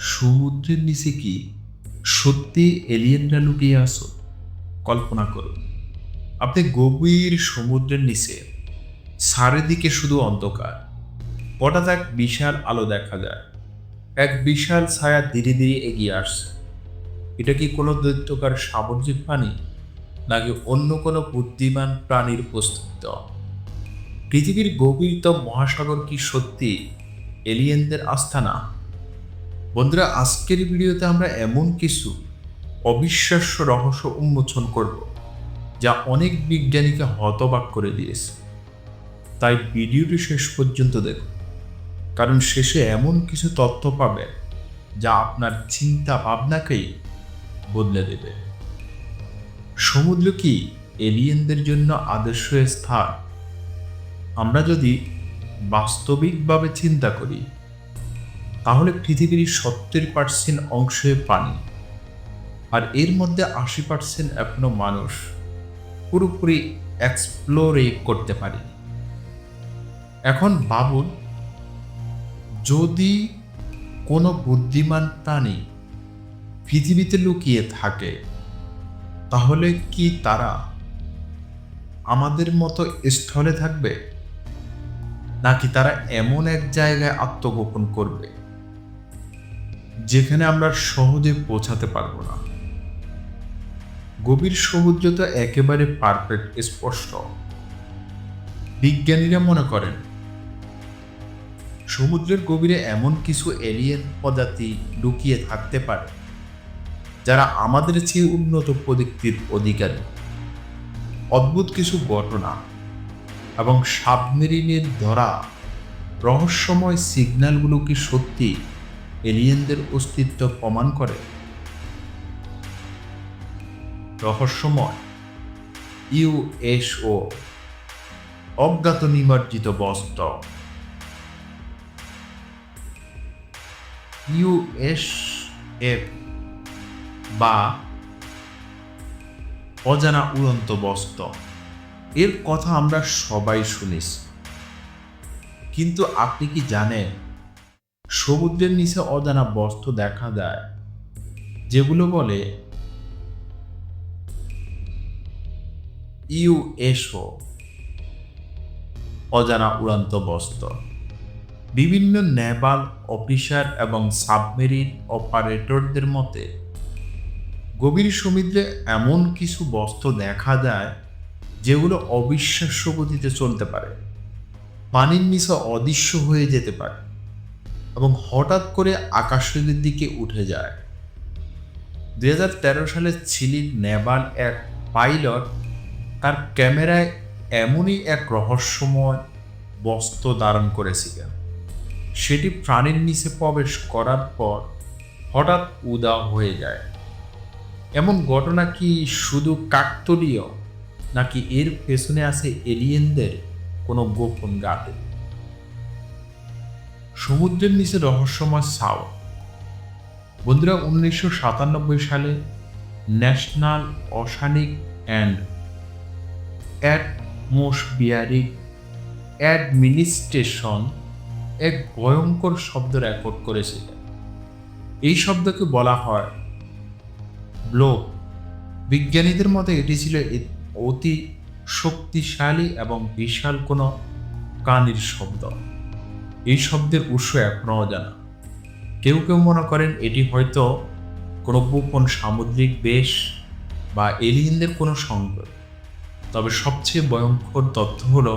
সমুদ্রের নিচে কি সত্যি এলিয়েনরা লুকিয়ে আসো কল্পনা করুন। আপনি গভীর সমুদ্রের নিচে, চারিদিকে শুধু অন্ধকার। হঠাৎ এক বিশাল আলো দেখা যায়। এক বিশাল ছায়া ধীরে ধীরে এগিয়ে আসছে। এটা কি কোনো দৈত্যকার সামুদ্রিক প্রাণী, নাকি অন্য কোনো বুদ্ধিমান প্রাণীর উপস্থিত? পৃথিবীর গভীরতম মহাসাগর কি সত্যি এলিয়েনদের আস্থানা বন্ধুরা, আজকের ভিডিওতে আমরা এমন কিছু অবিশ্বাস্য রহস্য উন্মোচন করব, যা অনেক বিজ্ঞানীকে হতবাক করে দিয়েছে। তাই ভিডিওটি শেষ পর্যন্ত দেখুন, কারণ শেষে এমন কিছু তথ্য পাবেন, যা আপনার চিন্তা ভাবনাকেই বদলে দেবে। সমুদ্র কি এলিয়েনদের জন্য আদর্শ স্থান? আমরা যদি বাস্তবিকভাবে চিন্তা করি তাহলে পৃথিবীর সত্তর পার্সেন্ট অংশে পানি। আর এর মধ্যে আশি পার্সেন্ট এখনও মানুষ। পুরোপুরি এক্সপ্লোরে করতে পারি এখন ভাবুন, যদি কোনো বুদ্ধিমান প্রাণী পৃথিবীতে লুকিয়ে থাকে, তাহলে কি তারা আমাদের মতো স্থলে থাকবে? নাকি তারা এমন এক জায়গায় আত্মগোপন করবে? যেখানে আমরা সহজে পৌঁছাতে পারব না। গভীর সমুদ্র তো একেবারে পারফেক্ট স্পষ্ট। বিজ্ঞানীরা মনে করেন, সমুদ্রের গভীরে এমন কিছু এলিয়েন প্রজাতি লুকিয়ে থাকতে পারে, যারা আমাদের চেয়ে উন্নত প্রযুক্তির অধিকারী। অদ্ভুত কিছু ঘটনা এবং সাবমেরিনের ধরা, রহস্যময় সিগন্যালগুলো কি সত্যি? এলিয়েনদের অস্তিত্ব প্রমাণ করে। রহস্যময়। ইউএসও অজ্ঞাত নিমজ্জিত বস্ত্র। ইউএসএফ বা অজানা উড়ন্ত বস্ত্র। এর কথা আমরা সবাই শুনিস কিন্তু আপনি কি জানেন সমুদ্রের নিচে অজানা বস্ত্র দেখা যায় যেগুলো বলে ইউএসও, অজানা উড়ান্ত বস্ত্র। বিভিন্ন নেভাল অফিসার এবং সাবমেরিন অপারেটরদের মতে, গভীর সমুদ্রে এমন কিছু বস্ত্র দেখা যায় যেগুলো অবিশ্বাস্য গতিতে চলতে পারে। পানির নিচে অদৃশ্য হয়ে যেতে পারে। এবং হঠাৎ করে আকাশের দিকে উঠে যায়। দুই হাজার তেরো সালে চিলির নেভাল এক পাইলট তার ক্যামেরায় এমনই এক রহস্যময় বস্ত্র ধারণ করেছিলেন। সেটি প্রাণীর নিচে প্রবেশ করার পর হঠাৎ উদা হয়ে যায়। এমন ঘটনা কি শুধু কাকতলীয়, নাকি এর পেছনে আছে এলিয়েনদের কোনো গোপন গাতে সমুদ্রের নিচে রহস্যময় সাও। বন্ধুরা, উনিশশো সাতানব্বই সালে national oceanic and atmospheric administration এক ভয়ঙ্কর শব্দ রেকর্ড করেছিল। এই শব্দকে বলা হয় ব্লো বিজ্ঞানীদের মতে, এটি ছিল অতি শক্তিশালী এবং বিশাল কোনো কানির শব্দ। এই শব্দের উৎস এখনও অজানা। কেউ কেউ মনে করেন এটি হয়তো কোনো গোপন সামুদ্রিক বেশ বা এলিয়েনদের কোনো সংকট তবে সবচেয়ে ভয়ঙ্কর তথ্য হল,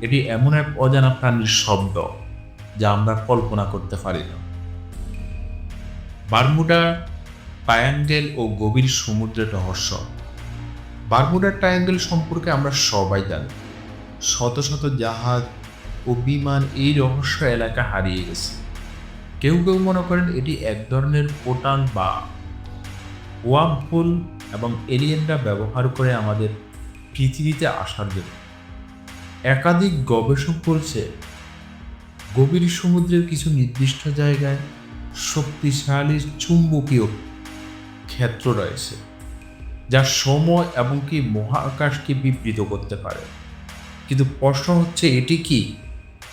এটি এমন এক অজানা প্রাণীর শব্দ যা আমরা কল্পনা করতে পারি না। বারমুডা ট্রায়াঙ্গেল ও গভীর সমুদ্রের রহস্য। বারমুডা ট্রায়াঙ্গেল সম্পর্কে আমরা সবাই জানি। শত শত জাহাজ ও বিমান এই রহস্য এলাকা হারিয়ে গেছে। কেউ কেউ মনে করেন এটি এক ধরনের পোর্টাল বা ওয়ামপুল এবং এলিয়েনরা ব্যবহার করে আমাদের পৃথিবীতে আসার জন্য। একাধিক গবেষক বলছে, গভীর সমুদ্রের কিছু নির্দিষ্ট জায়গায় শক্তিশালী চুম্বকীয় ক্ষেত্র রয়েছে, যা সময় এবং কি মহাকাশকে বিবৃত করতে পারে। কিন্তু প্রশ্ন হচ্ছে, এটি কি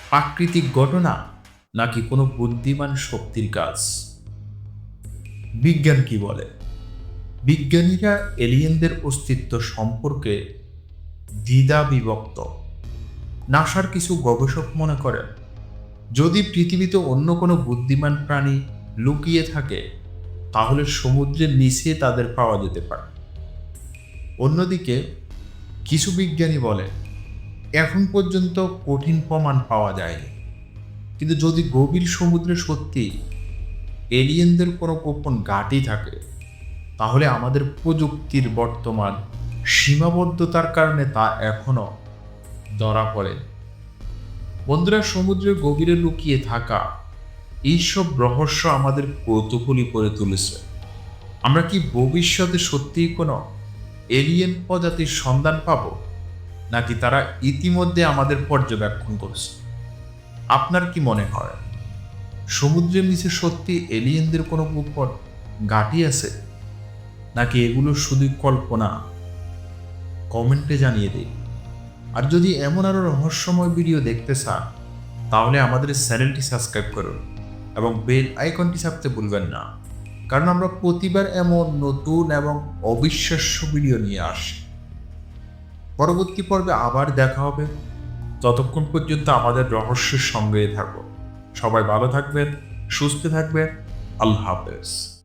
প্রাকৃতিক ঘটনা নাকি কোনো বুদ্ধিমান শক্তির কাজ? বিজ্ঞান কি বলে? বিজ্ঞানীরা এলিয়েনদের অস্তিত্ব সম্পর্কে দ্বিধা বিভক্ত। নাসার কিছু গবেষক মনে করেন, যদি পৃথিবীতে অন্য কোনো বুদ্ধিমান প্রাণী লুকিয়ে থাকে, তাহলে সমুদ্রের নিচে তাদের পাওয়া যেতে পারে। অন্যদিকে কিছু বিজ্ঞানী বলে এখন পর্যন্ত কঠিন প্রমাণ পাওয়া যায়নি। কিন্তু যদি গভীর সমুদ্রে সত্যি এলিয়েনদের কোনো গোপন ঘাঁটি থাকে, তাহলে আমাদের প্রযুক্তির বর্তমান সীমাবদ্ধতার কারণে তা এখনও ধরা পড়ে। বন্ধুরা সমুদ্রের গভীরে লুকিয়ে থাকা এইসব রহস্য আমাদের কৌতূহলী করে তুলেছে। আমরা কি ভবিষ্যতে সত্যিই কোনো এলিয়েন প্রজাতির সন্ধান পাব? নাকি তারা ইতিমধ্যে আমাদের পর্যবেক্ষণ করছে? আপনার কি মনে হয়? সমুদ্রের নিচে সত্যি এলিয়েনদের কোনো গোপন ঘাঁটি আছে? নাকি এগুলো শুধুই কল্পনা? কমেন্টে জানিয়ে দিন। আর যদি এমন আরও রহস্যময় ভিডিও দেখতে চান, তাহলে আমাদের চ্যানেলটি সাবস্ক্রাইব করুন এবং বেল আইকনটি চাপতে ভুলবেন না। কারণ আমরা প্রতিবার এমন নতুন এবং অবিশ্বাস্য ভিডিও নিয়ে আসি। পরবর্তী পর্বে আবার দেখা হবে। ততক্ষণ পর্যন্ত আমাদের রহস্যের সঙ্গেই থাকো। সবাই ভালো থাকবেন, সুস্থ থাকবেন। আল্লাহ হাফেজ।